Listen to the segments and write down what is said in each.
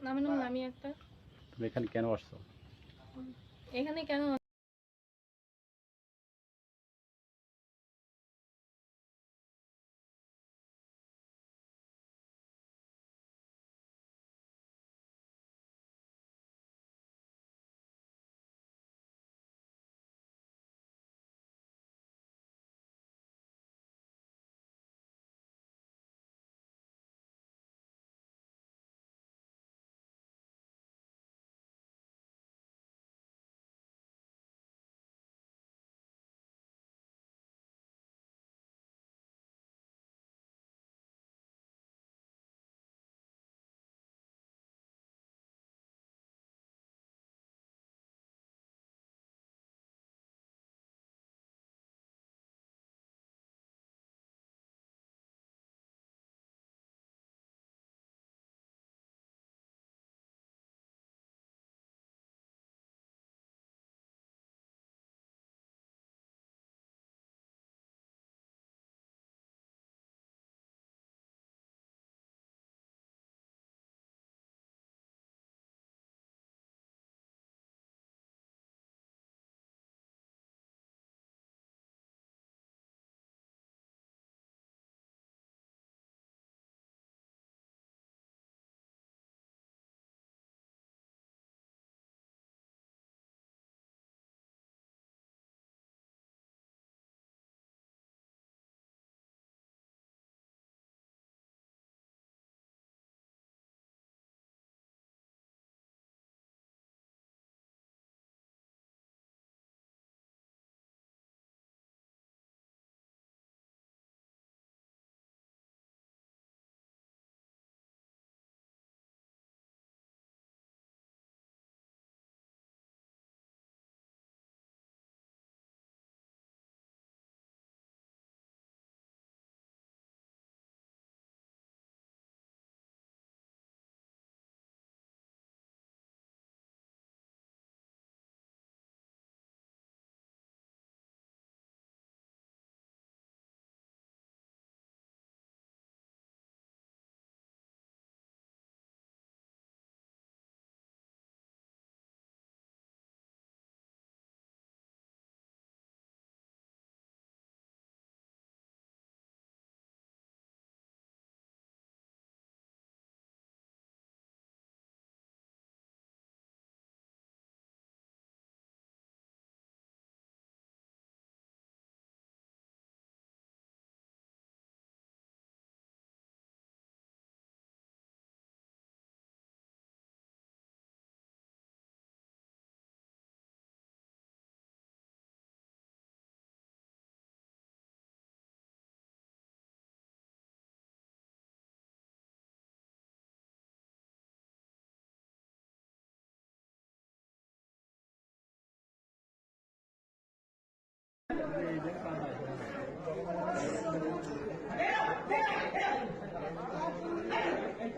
আমার নাম লামি একটা। তুমি এখানে কেন আসছো? এখানে কেন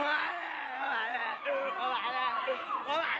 我来了我来了我来了我来了